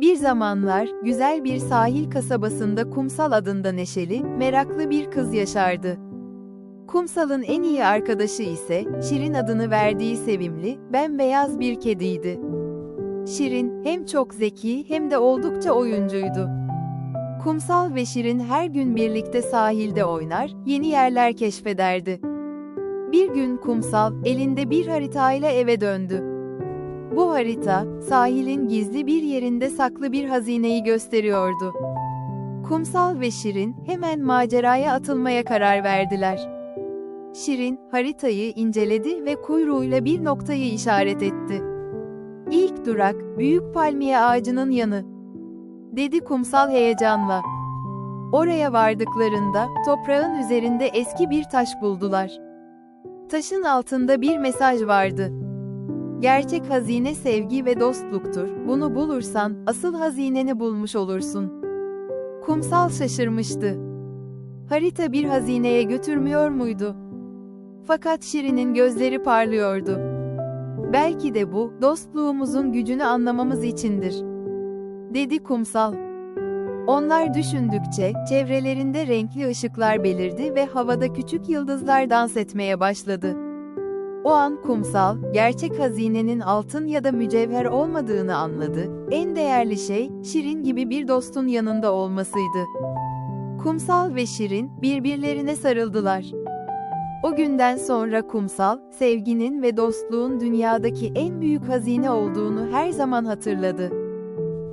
Bir zamanlar, güzel bir sahil kasabasında Kumsal adında neşeli, meraklı bir kız yaşardı. Kumsal'ın en iyi arkadaşı ise, Şirin adını verdiği sevimli, bembeyaz bir kediydi. Şirin, hem çok zeki hem de oldukça oyuncuydu. Kumsal ve Şirin her gün birlikte sahilde oynar, yeni yerler keşfederdi. Bir gün Kumsal, elinde bir haritayla eve döndü. Bu harita, sahilin gizli bir yerinde saklı bir hazineyi gösteriyordu. Kumsal ve Şirin hemen maceraya atılmaya karar verdiler. Şirin, haritayı inceledi ve kuyruğuyla bir noktayı işaret etti. İlk durak, büyük palmiye ağacının yanı. Dedi Kumsal heyecanla. Oraya vardıklarında, toprağın üzerinde eski bir taş buldular. Taşın altında bir mesaj vardı. Gerçek hazine sevgi ve dostluktur. Bunu bulursan asıl hazineni bulmuş olursun. Kumsal şaşırmıştı. Harita bir hazineye götürmüyor muydu? Fakat Şirin'in gözleri parlıyordu. Belki de bu dostluğumuzun gücünü anlamamız içindir. Dedi Kumsal. Onlar düşündükçe çevrelerinde renkli ışıklar belirdi ve havada küçük yıldızlar dans etmeye başladı. O an kumsal, gerçek hazinenin altın ya da mücevher olmadığını anladı. En değerli şey, Şirin gibi bir dostun yanında olmasıydı. Kumsal ve Şirin, birbirlerine sarıldılar. O günden sonra kumsal, sevginin ve dostluğun dünyadaki en büyük hazine olduğunu her zaman hatırladı.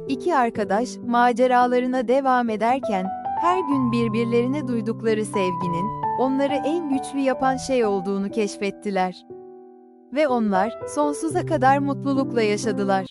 İki arkadaş, maceralarına devam ederken, her gün birbirlerine duydukları sevginin, onları en güçlü yapan şey olduğunu keşfettiler. Ve onlar, sonsuza kadar mutlulukla yaşadılar.